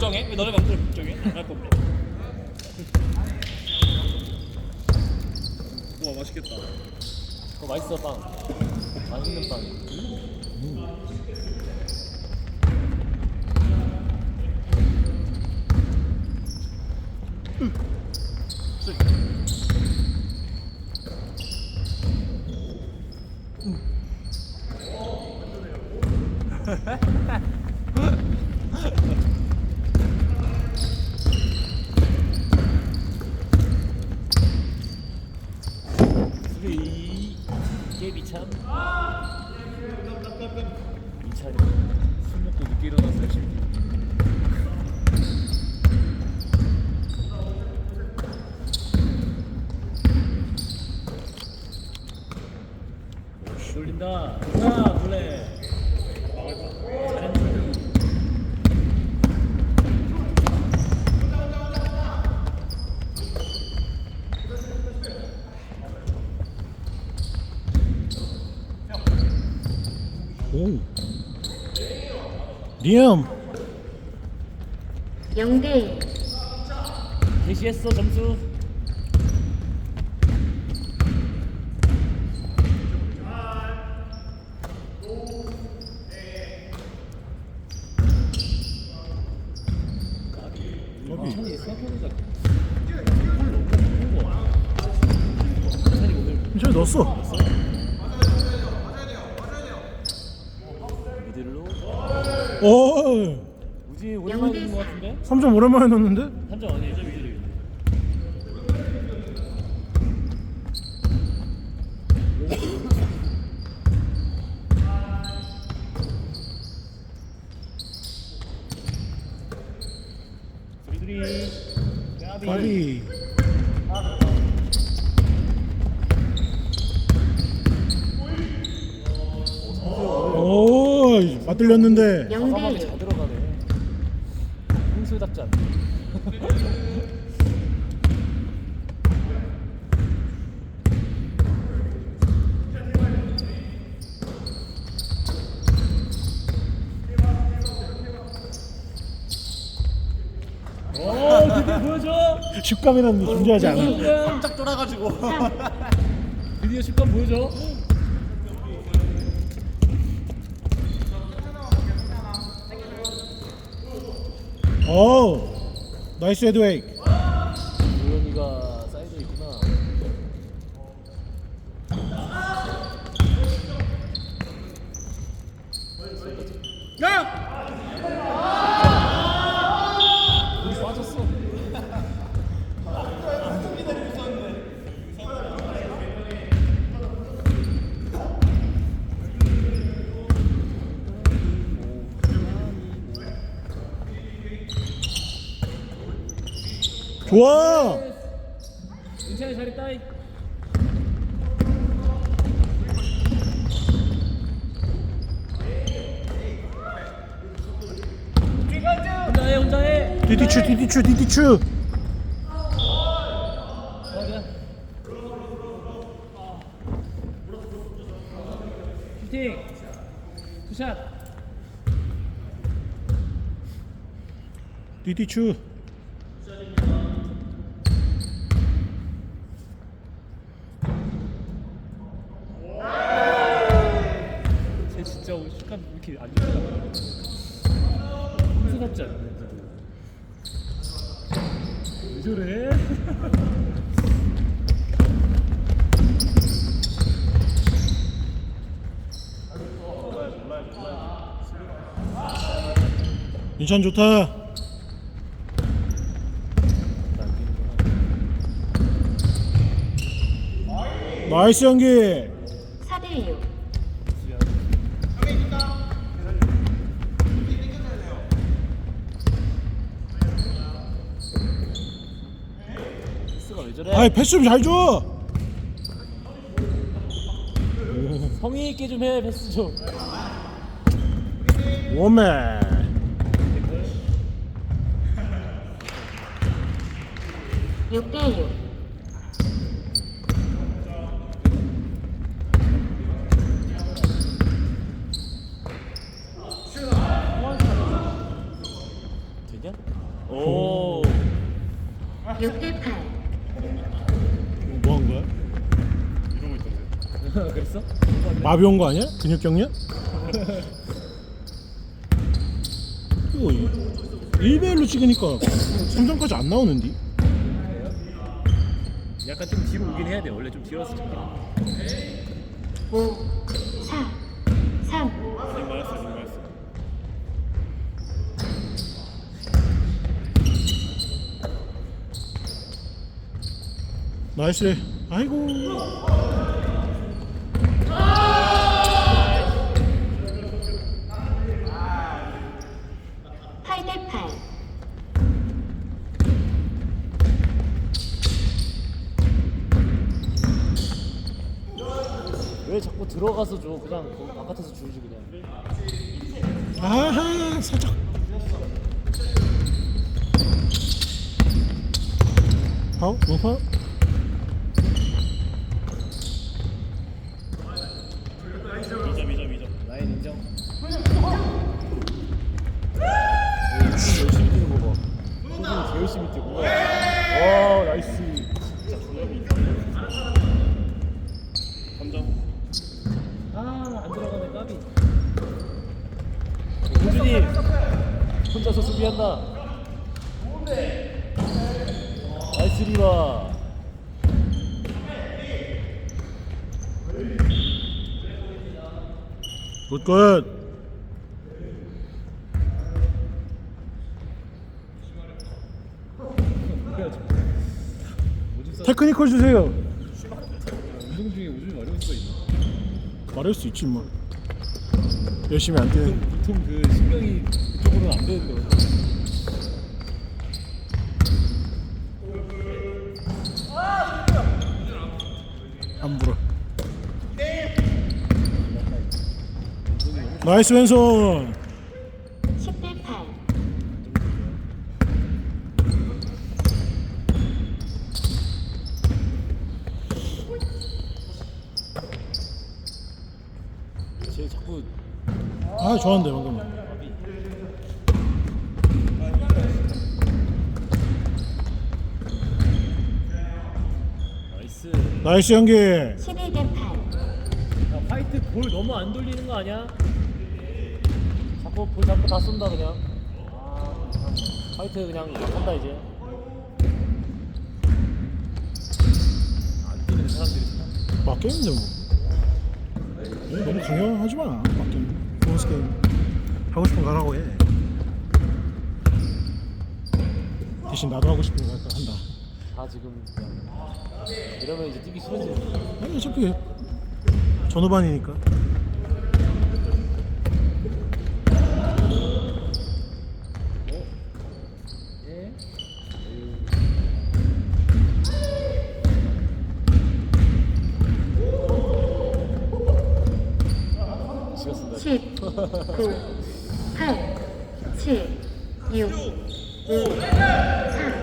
걱정해? 왜 너네 맘대로 걱정해? 안할 건데. 우와 맛있겠다. 어, 맛있어 빵. 맛있는 빵. 수 2차? 2차 술 먹고 늦게 일어났어요 지금 돌린다 하나 둘레 오. 리엄. 0대1 제시했어 점수. 천이 찬이 오늘 저 넣었어. 미들로 오. 우지 오랜만에 보는 것 같은데? 3점 오랜만에 넣었는데? 3점 아니죠 미들이? 미들이 까비 빨리. 오, 맞들렸는데. 과감하게 잘 0대1 들어가네 홍수답지 않네 오 드디어 보여줘 식감이라는 게 존재하지 않아. 깜짝 돌아가지고. 드디어 식감 보여줘 오, 나이스 헤드웨이. 우연이가 사이드에 있구나 우리 빠졌어 좋아. 괜찮아 잘했다 혼자 해 혼자 해 디디추, 디디추, 디디추. 맞아 슈팅 투샷 디디추. 쟤 진짜 오늘 식감 왜 이렇게 안 좋다 홍수답지 않네 왜 저래? 인천 좋다. 나이스 연기. 4대 6 패스가 왜 저래? 아이 패스 좀 잘 줘. 성의 있게 좀 해 패스 좀 워맨. 육대6 쟤 들리냐? 오. 6대 8. 뭐 한 거야? 이러고 그랬어? 마비 온 거 아니야? 근육경련? 이거 1대1로 찍으니까 3점까지 안 나오는데? 약간 좀 뒤로 오긴 해야 돼. 원래 좀 뒤로 와서 잡긴. 5, 4, 3, 지금 말했어. 지금 말했어. 나이스 아이고 8대 8. 왜 자꾸 들어가서 줘? 그냥 거기 바깥에서 주지 그냥. 아하 살짝 파울? 뭐 파울? 미점 미점 미점. 라인 인정. 오, 열심히 뛰는 거 봐. 개 열심히 뛰고. 와 나이스. 진짜 조합이. 3점. 아안 호준이 혼자서 수비한다. 나이스 리바. 굿굿. 테크니컬 주세요 운동 중에 오줌 마려울 수가 있나? 말할 수 있지 뭐 열심히 안 뛰는 보통 그 신경이 그쪽으로는 안 되는데. 안 불어 나이스 왼손 10대 8. 쟤 자꾸 아 좋았는데 방금 나이스. 나이스 연기 11대 8. 야, 파이트 볼 너무 안 돌리는 거 아니야? 자꾸 볼 자꾸 다 쏜다 그냥. 아, 파이트 그냥 한다 이제. 안 뛰는 사람들이 있나? 맞겠는데 뭐 에이, 너무 강요하지 마 맞겠는 보너스 게임 하고 싶은 거 하라고 해. 대신 나도 하고 싶은 거 할까 한다. 다 지금 그냥 이러면 이제 뛰기 싫어지. 아니 어차피 전후반이니까 예. 시간 쓴다. 10, 9, 8, 7, 6, 5, 4,